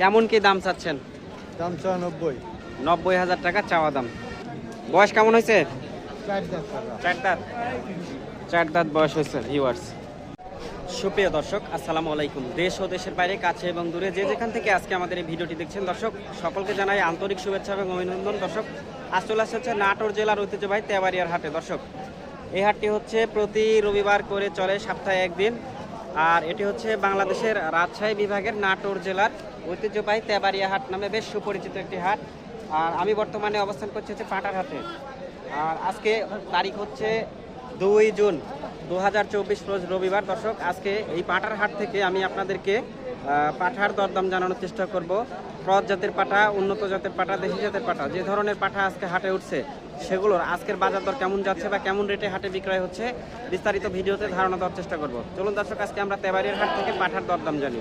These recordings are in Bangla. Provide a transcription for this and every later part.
কেমন কি দাম চাচ্ছেন? দাম চা নব্বই। নব্বই হাজার টাকা চাওয়া দাম। বয়স কেমন হয়েছে? চার দাম দাঁত। চার দাঁত বয়স হয়েছে ভিউয়ার্স সুপ্রিয় দর্শক আসসালামু আলাইকুম। দেশ ও দেশের বাইরে কাছে এবং দূরে যে যেখান থেকে আজকে আমাদের এই ভিডিওটি দেখছেন দর্শক সকলকে জানাই আন্তরিক শুভেচ্ছা এবং অভিনন্দন। দর্শক আজ চলে আসছে হচ্ছে নাটোর জেলার ঐতিহ্যবাহী তেবাড়িয়ার হাটে। দর্শক এই হাটটি হচ্ছে প্রতি রবিবার করে চলে সপ্তাহে একদিন। আর এটি হচ্ছে বাংলাদেশের রাজশাহী বিভাগের নাটোর জেলার ঐতিহ্যবাহী তেবাড়িয়া হাট নামে বেশ সুপরিচিত একটি হাট। আর আমি বর্তমানে অবস্থান করছি হচ্ছে পাটার হাটে। আর আজকে তারিখ হচ্ছে দুই জুন দু হাজার চব্বিশ রোজ রবিবার। দর্শক, আজকে এই পাঠার হাট থেকে আমি আপনাদেরকে পাঠার দরদাম জানানোর চেষ্টা করব। ক্রস জাতের পাঠা উন্নত জাতের পাঠা দেশি জাতের পাঠা যে ধরনের পাঠা আজকে হাটে উঠছে, সেগুলোর আজকের বাজার দর কেমন যাচ্ছে বা কেমন রেটে হাটে বিক্রয় হচ্ছে, বিস্তারিত ভিডিওতে ধারণা দেওয়ার চেষ্টা করব। চলুন দর্শক, আজকে আমরা তেবাড়ির হাট থেকে পাঠার দরদাম জানি।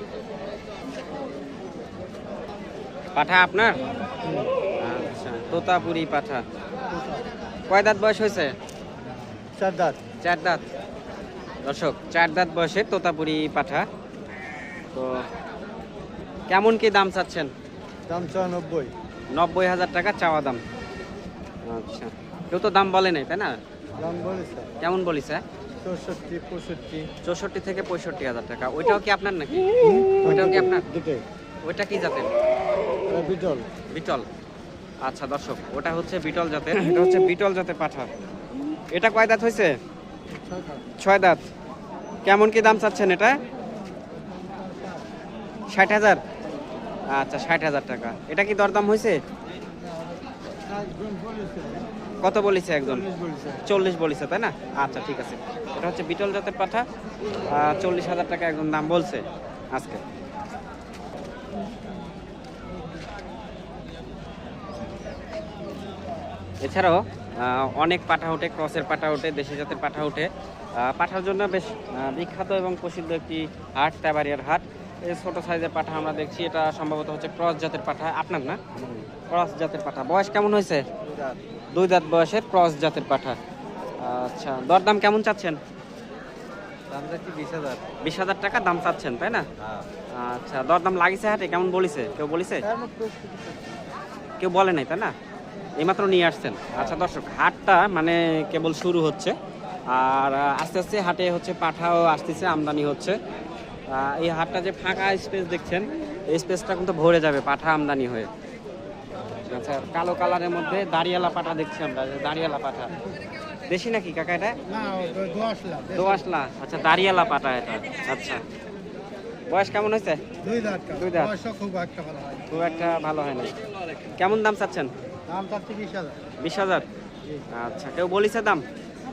পাঠা আপনার? আচ্ছা তোতাপুরি পাঠা। কয় দাঁত বয়স হয়েছে? চার দাঁত। চার দাঁত। দর্শক চার দাঁত বয়সের তোতাপুরি পাঠা। তো কেমন কি দাম চাচ্ছেন? দাম চা নব্বই। নব্বই হাজার টাকা চাওয়া দাম। আচ্ছা কেউ তো দাম বলে নাই তাই না? দাম বলেছে। কেমন বলিছে? চৌষট্টি পঁয়ষট্টি। চৌষট্টি থেকে পঁয়ষট্টি হাজার টাকা। ওইটাও কি আপনার নাকি? ওইটাও কি আপনার? দুটোই। ওইটা কি জাতের? বিটল। বিটল। আচ্ছা দর্শক ওটা হচ্ছে বিটল জাতের। এটা হচ্ছে বিটল জাতের পাঠা। এটা কয় দাঁত হয়েছে ছয় দাঁত। কেমন কি দাম চাচ্ছেন এটা? ষাট হাজার? আচ্ছা ষাট হাজার টাকা। এটা কি দরদাম হয়েছে কত বলেছে একজন? চল্লিশ বলেছে। তাই না? আচ্ছা ঠিক আছে। এটা হচ্ছে বিটল জাতের পাঠা। চল্লিশ হাজার টাকা একজন দাম বলছে আজকে। এছাড়াও অনেক পাঠা ওঠে ক্রসের পাঠা ওঠে দেশি জাতের পাঠা ওঠে। পাঠার জন্য বেশ বিখ্যাত এবং প্রসিদ্ধ একটি হাট তেবাড়িয়ার হাট। এই ছোট সাইজের পাঠা আমরা দেখছি এটা সম্ভবত হচ্ছে ক্রস জাতের পাঠা। আপনার না? ক্রস জাতের পাঠা। বয়স কেমন হয়েছে? দুই দাঁত। বয়সের ক্রস জাতের পাঠা। আচ্ছা দরদাম কেমন চাচ্ছেন? দাম যাচ্ছি বিশ হাজার। বিশ হাজার টাকা দাম চাচ্ছেন তাই না? আচ্ছা দরদাম লাগিছে হাটে? কেমন বলিছে? কেউ বলিছে? কেউ বলে নাই তাই না? এইমাত্র নিয়ে আসছেন। আচ্ছা দর্শক হাটটা মানে কেবল শুরু হচ্ছে। আর আস্তে আস্তে হাটে হচ্ছে পাঠাও আসতেছে আমদানি হচ্ছে। এই হাটটা যে ফাঁকা স্পেস দেখছেন এই স্পেসটা কিন্তু ভরে যাবে পাঠা আমদানি হয়ে। আচ্ছা কালো কালারের মধ্যে দাঁড়িয়ালা পাঠা দেখছি আমরা দাঁড়িয়ালা পাঠা। দেশি নাকি কাকা এটা? দোয়াশলা আচ্ছা দাঁড়িয়ালা পাঠা এটা আচ্ছা। বয়স কেমন হয়েছে? দুই দাঁত দুই দাঁত। খুব একটা ভালো হয় খুব একটা ভালো হয় না কেমন দাম চাচ্ছেন? দাম চাচ্ছি বিশ হাজার। বিশ হাজার? আচ্ছা কেউ বলিছে দাম?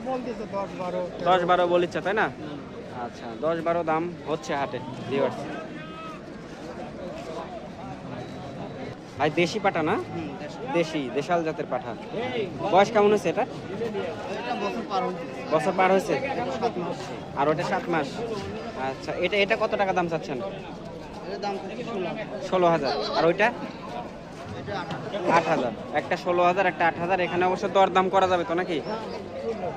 বলতেছে দশ বারো। দশ বারো বলিচ্ছে তাই না? আচ্ছা দশ বারো দাম হচ্ছে হাটে ভিউয়ার্স আর দেশি পাঠা না? দেশি দেশাল জাতের পাঠা। বয়স কেমন হয়েছে এটা? বছর পার হয়েছে। আর ওটা সাত মাস। আচ্ছা এটা এটা কত টাকা দাম চাচ্ছেন? ষোলো হাজার। আর ওইটা? আট হাজার। একটা ষোলো হাজার একটা আট হাজার। এখানে অবশ্য দর দাম করা যাবে তো নাকি?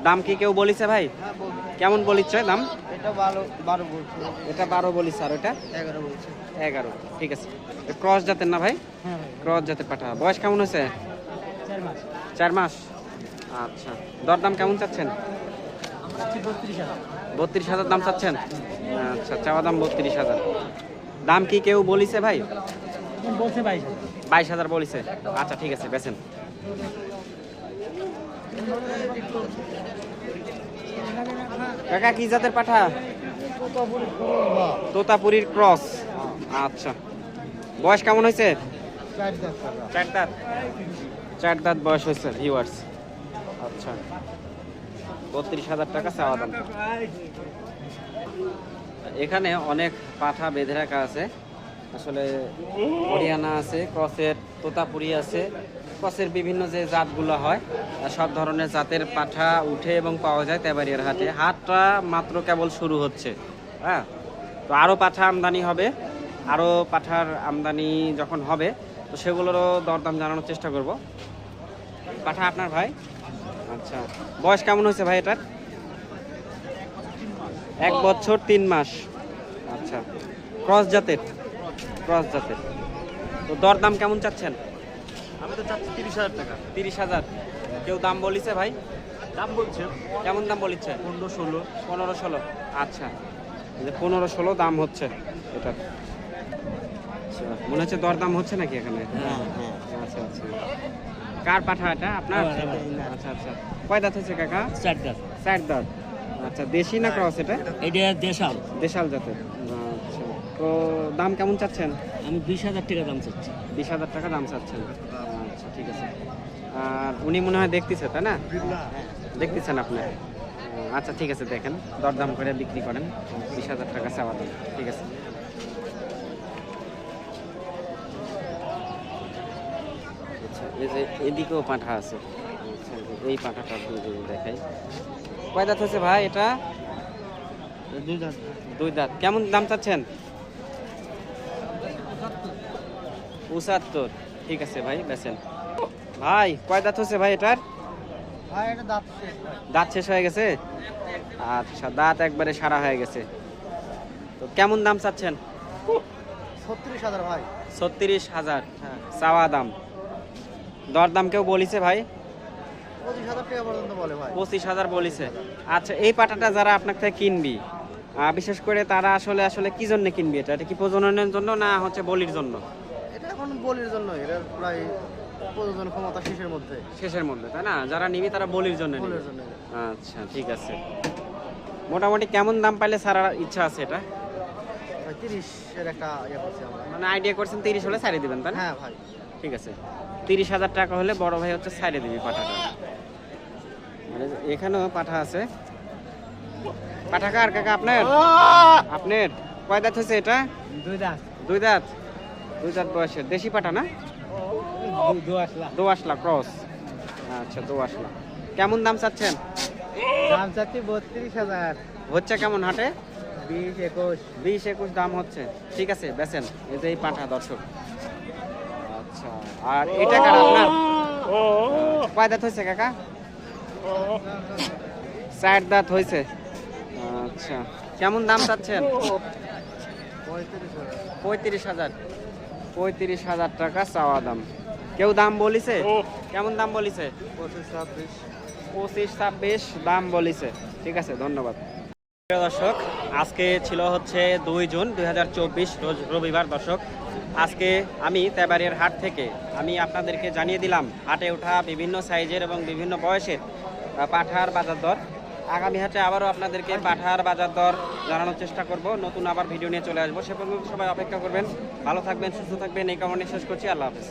দাম কি কেউ বলিছে ভাই? হ্যাঁ কেমন বলিচ্ছে দাম? এটা বারো বারো বলছে। এটা বারো বলিছে আর ওটা? এগারো বলছে। এগারো। ঠিক আছে। ক্রস জাতের না ভাই? হ্যাঁ ক্রস জাতের পাঠা। বয়স কেমন হয়েছে? চার মাস। আচ্ছা। দরদাম কেমন চাচ্ছেন? বত্রিশ হাজার দাম চাচ্ছেন? আচ্ছা চাওয়া দাম বত্রিশ হাজার। দাম কি কেউ বলিছে ভাই? বলছে বাইশ। বাইশ হাজার বলিছে। আচ্ছা ঠিক আছে বেছেন কাকা কি জাতের পাঠা? তোতাপুরীর ক্রস। আচ্ছা। বয়স কেমন হয়েছে? চার দাঁত চার দাঁত? চার দাঁত বয়স হয়েছে ভিউয়ার্স আচ্ছা। বত্রিশ হাজার টাকা চাওয়া দাম। এখানে অনেক পাঠা বেঁধে রাখা আছে। আসলে হরিয়ানা আছে, ক্রসের তোতাপুরি আছে, ক্রসের বিভিন্ন যে জাতগুলো হয় সব ধরনের জাতের পাঠা উঠে এবং পাওয়া যায় তেবাড়িয়ার হাটে। হাটটা মাত্র কেবল শুরু হচ্ছে হ্যাঁ? তো আরও পাঠা আমদানি হবে, আরও পাঠার আমদানি যখন হবে, তো সেগুলোরও দরদাম জানানোর চেষ্টা করব। পাঠা আপনার ভাই? আচ্ছা বয়স কেমন হয়েছে ভাই এটার? এক বছর তিন মাস। আচ্ছা ক্রস জাতের? ক্রস জাতের। তো দরদাম কেমন চাচ্ছেন? আমি তো চাচ্ছি তিরিশ হাজার টাকা। তিরিশ হাজার। কেউ দাম বলিছে ভাই? দাম বলছে। কেমন দাম বলিচ্ছে পনেরো ষোলো। পনেরো ষোলো। আচ্ছা। যে পনেরো ষোলো দাম হচ্ছে এটা আচ্ছা মনে হচ্ছে দরদাম হচ্ছে নাকি এখানে? হ্যাঁ হ্যাঁ। আচ্ছা আচ্ছা। কার পাঠা এটা আপনার। আচ্ছা আচ্ছা। কয় দাঁত হচ্ছে কাকা? চারটা চার দাঁত। আচ্ছা দেশি না ক্রস এটা? এটা দেশাল। দেশাল জাতের। তো দাম কেমন চাচ্ছেন? আমি বিশ হাজার টাকা দাম চাচ্ছি। বিশ হাজার টাকা দাম চাচ্ছেন। আচ্ছা ঠিক আছে। আর উনি মনে হয় দেখতেছে তাই না? দেখতেছেন আপনি? আচ্ছা ঠিক আছে দেখেন। দরদাম করে বিক্রি করেন। বিশ হাজার টাকা চাওয়া দাম ঠিক আছে। আচ্ছা এই যে এদিকেও পাঁঠা আছে। এই পাঁঠাটা দেখাই। কয় দাঁত হয়েছে ভাই এটা? দুই দাঁত। দুই দাঁত। কেমন দাম চাচ্ছেন? পঁচাত্তর ঠিক আছে ভাই বেছেন ভাই কয় দাঁত হচ্ছে ভাই এটার? দাঁত শেষ হয়ে গেছে? আচ্ছা দাঁত একবারে সারা হয়ে গেছে। তো কেমন দাম চাচ্ছেন? ছত্রিশ হাজার ভাই। ছত্রিশ হাজার। হ্যাঁ চাওয়া দাম। দরদাম কেউ বলিছে ভাই? পঁচিশ হাজার বলিছে। আচ্ছা এই পাটাটা যারা আপনার থেকে কিনবি বিশেষ করে তারা আসলে আসলে কি জন্য কিনবি এটা? এটা কি প্রজননের জন্য না হচ্ছে বলির জন্য? এখন বলির জন্য এটা প্রায় প্রযোজন ক্ষমতা শেষের মধ্যে। শেষের মধ্যে তাই না? যারা নিবি তারা বলির জন্য বলির জন্য আচ্ছা ঠিক আছে। মোটামুটি কেমন দাম পাইলে সারার ইচ্ছা আছে এটা? তিরিশের একটা ইয়ে করছি আমরা। মানে আইডিয়া করছেন তিরিশ হলে সারিয়ে দিবেন তাই না? হ্যাঁ ভাই। ঠিক আছে। তিরিশ হাজার টাকা হলে বড় ভাই হচ্ছে সাইডে দিবি পাঠাটা। মানে এখানেও পাঠা আছে। পাঠা কার কাকা আপনার? আপনার? কয় দাঁত হয়েছে এটা? দুই দাঁত। দুই দাঁত? দুই দাঁত বয়সের। দেশি পাঠা না? দোয়াশলা ক্রস আচ্ছা দোয়াশলা কেমন দাম চাচ্ছেন দাম চাচ্ছি বত্রিশ হাজার হচ্ছে কেমন হাটে বিশ একুশ বিশ একুশ দাম হচ্ছে ঠিক আছে বেছেন এই পাঠা দর্শক আচ্ছা আর এটা কার আপনার কয় দাঁত হয়েছে কাকা চার দাঁত হয়েছে আচ্ছা কেমন দাম চাচ্ছেন পঁয়ত্রিশ হাজার পঁয়ত্রিশ হাজার টাকা চাওয়া দাম। কেউ দাম বলিছে? কেমন দাম বলিছে? পঁচিশ ছাব্বিশ। পঁচিশ ছাব্বিশ দাম বলিছে। ঠিক আছে ধন্যবাদ। দর্শক আজকে ছিল হচ্ছে দুই জুন দুই রোজ রবিবার। দর্শক আজকে আমি তেবারের হাট থেকে আমি আপনাদেরকে জানিয়ে দিলাম হাটে ওঠা বিভিন্ন সাইজের এবং বিভিন্ন বয়সের পাঠার বাজার দর। আগামী হাটে আবারও আপনাদেরকে পাঠার বাজার দর জানানোর চেষ্টা করব। নতুন আবার ভিডিও নিয়ে চলে আসব। সে পর্যন্ত সবাই অপেক্ষা করবেন। ভালো থাকবেন, সুস্থ থাকবেন। এই কারণে শেষ করছি। আল্লাহ হাফেজ।